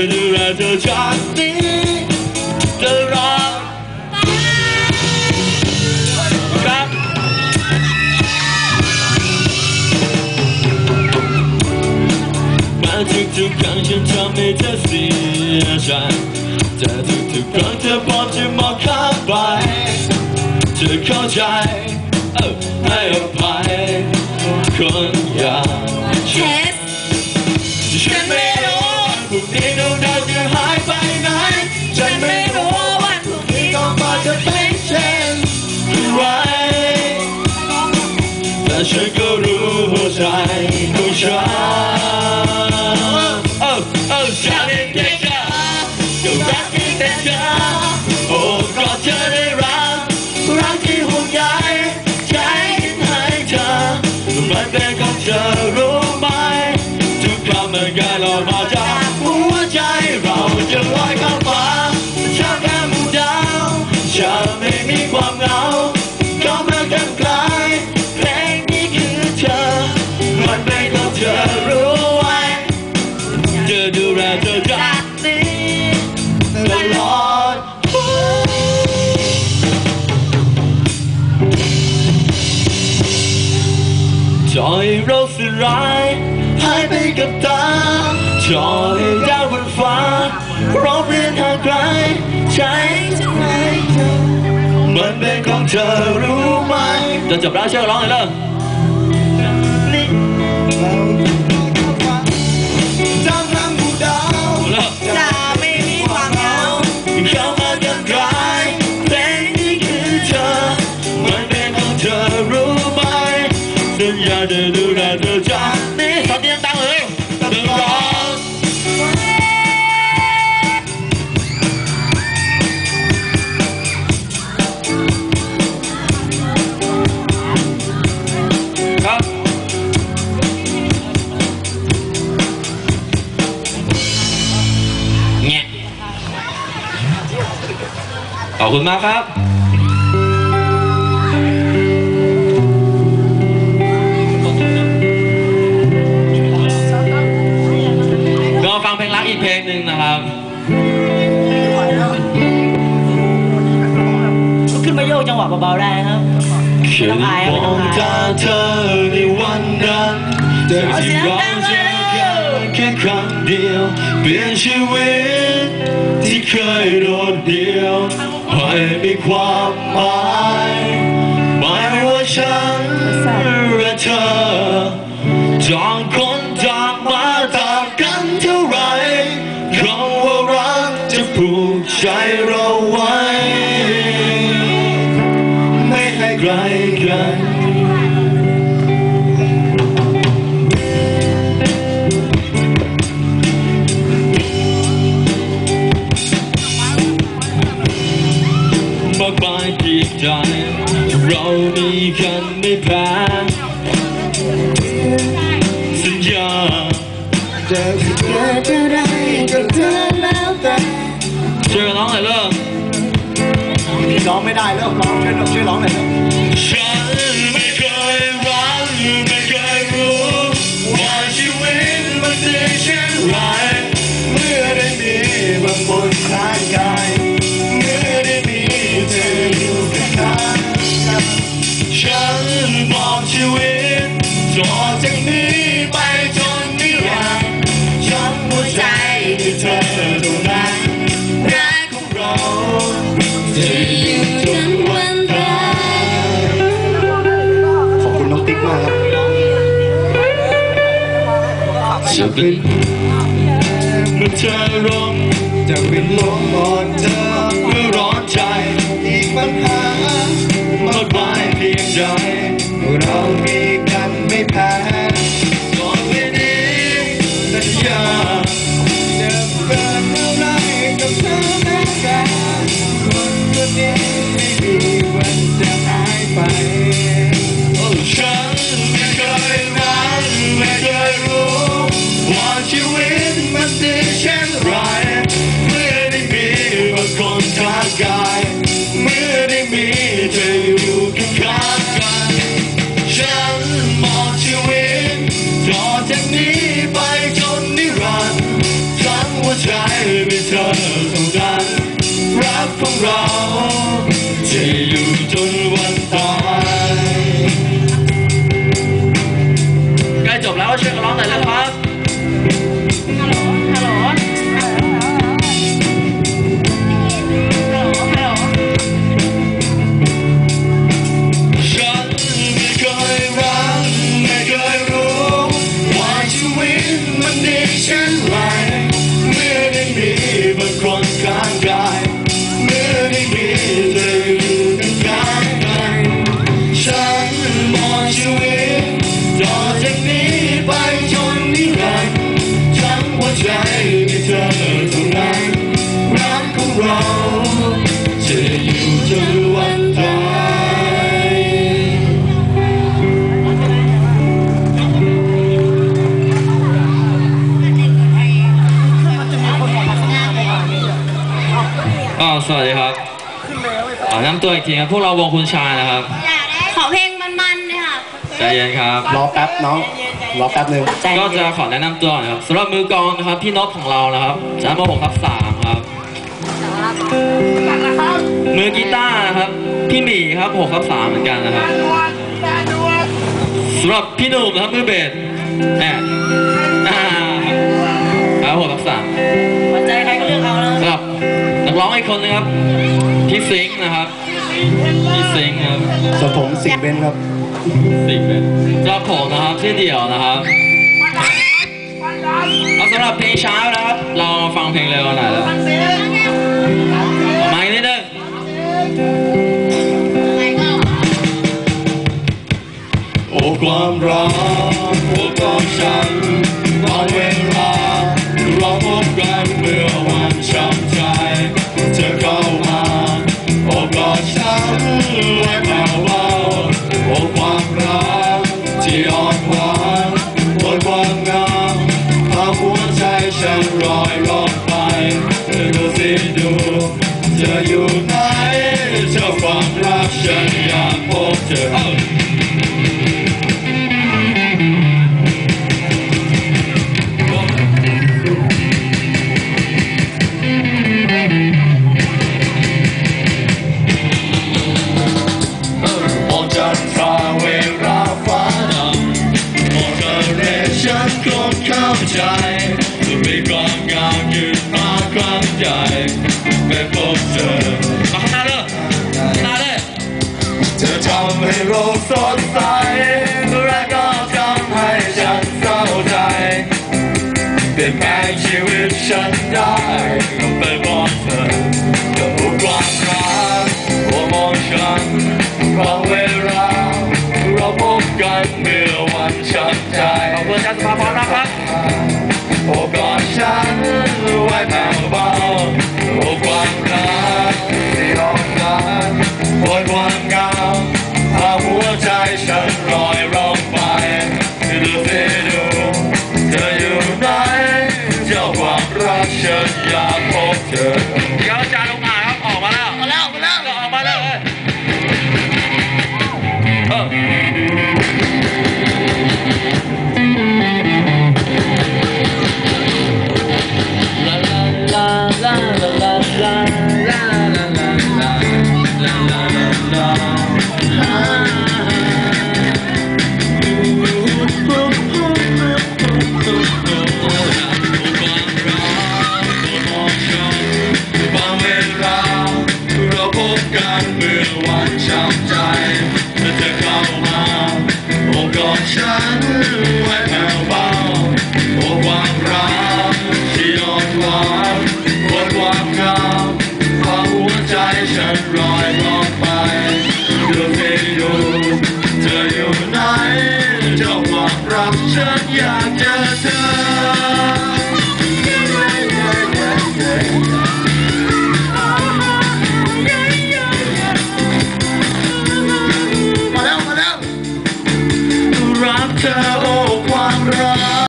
จะดูแลเธอจากนี้จะรักรักทุกทุครั้งฉันทำให้เธอเสียใจแต่ทุกทุครั้งเธอบอกจะมองข้ามไปเธอเข้าใจให้อภัย ฉันก็รู้หัวใจของฉันเอ้าเอ้าฉันเองแค่เธอก็รักเพียงแต่เธอโอ้ก็เธอได้รักรักที่ห่วงใยใจฉันให้เธอมันเป็นของเธอรู้ไหมทุกคำมันก ร้ายหายไปกับตาจอยดาวบนฟ้ารอบเรียนห่างไกลใจจะให้เธอมันเป็นของเธอรู้ไหมจะจบแล้วเชื่อร้องเลยเลย สัญญาจะดูแลเธอจากนี้ตอน นะครับขึ้นมาโยกจังหวะเบาๆได้นะครับฉันมองตาเธอในวันนั้นแต่ที่เราเจอกันแค่ครั้งเดียวเปลี่ยนชีวิตที่เคยโดดเดี่ยวให้มีความหมายหมายว่าฉันและเธอจอง จะเกิดอะไรกับเธอแล้วแต่ช่วยกันร้องหน่อยเลิกร้องไม่ได้แล้วร้องช่วยช่วยร้องหน่อยฉันไม่เคย จะเป็นเมื่อเธอร้องจะเป็นลมอ่อนเธอเมื่อร้อนใจอีกปัญหามากมายเพียงใจเรามีกันไม่แพ้ก่อนเวนี้สัญญาจะเกิดอะไรกับเธอแม้กันคนคนนี้ไม่มีวันจะหายไป ว่าชีวิตมันดีเช่นไรเมื่อได้มีบางคนทักกายเมื่อได้มีเธออยู่ข้างๆกัน ฉันมองชีวิตต่อจากนี้ไปจนนิรันดร์ทั้งหัวใจมีเธอเท่านั้นรักของเรา ชีวิตต่อจากนี้ไปจนนิรันดร์ทั้งหัวใจมีเธอเท่านั้นรักของเราจะอยู่จนวันตายก็สวัสดีครับขอแนะนำตัวอีกทีครับพวกเราวงคุณชายนะครับ ขอเพลงมันๆเลยค่ะ ใจเย็นครับ รอแป๊บน้อง รอแป๊บหนึ่งก็จะขอแนะนำตัวหนะครับสำหรับมือกลองนะครับ พี่นพของเรานะครับชั้นม .6 ทับ3ครับ มือกีตาร์นะครับ พี่หมีครับ6ทับ3เหมือนกันนะครับสำหรับพี่หนุ่มนะครับมือเบสแอบอ่าครับ6ทับ3หัวใจใครก็เลือกเอาเลยสำหรับนักร้องอีกคนนะครับ พี่ซิงค์นะครับ พี่ซิงค์ครับส่วนผมสิงห์เบนครับสิงเป็นสำหรับผมนะครับชื่อเดี่ยวนะครับเอาสำหรับเพลงช้านะครับ เรามาฟังเพลงเร็วหน่อยแล้วมาอีกนิดนึงโอ้ความรักโอ้ของฉันตอนเวลาเราำให้โลกสดใสและก็ทำให้ฉันเศร้าใจเปลี่ยนแปลงชีวิตฉันได้ ฉันอยากพบเธอเดี๋ยวอาจารย์ลงมาครับ ออกมาแล้วมาแล้วมาแล้วออกมาแล้วเลยเออบ กันเมื่อวันช้ำใจเธอจะเข้ามาโอ้กอดฉันไว้แผ่วเบาโอ้ความรักที่อ่อนหวานโอ้ความงามพาหัวใจฉันลอยล่องไปดูสิดูเธออยู่ไหนเจ้าความรักฉันอยากเจอเธอ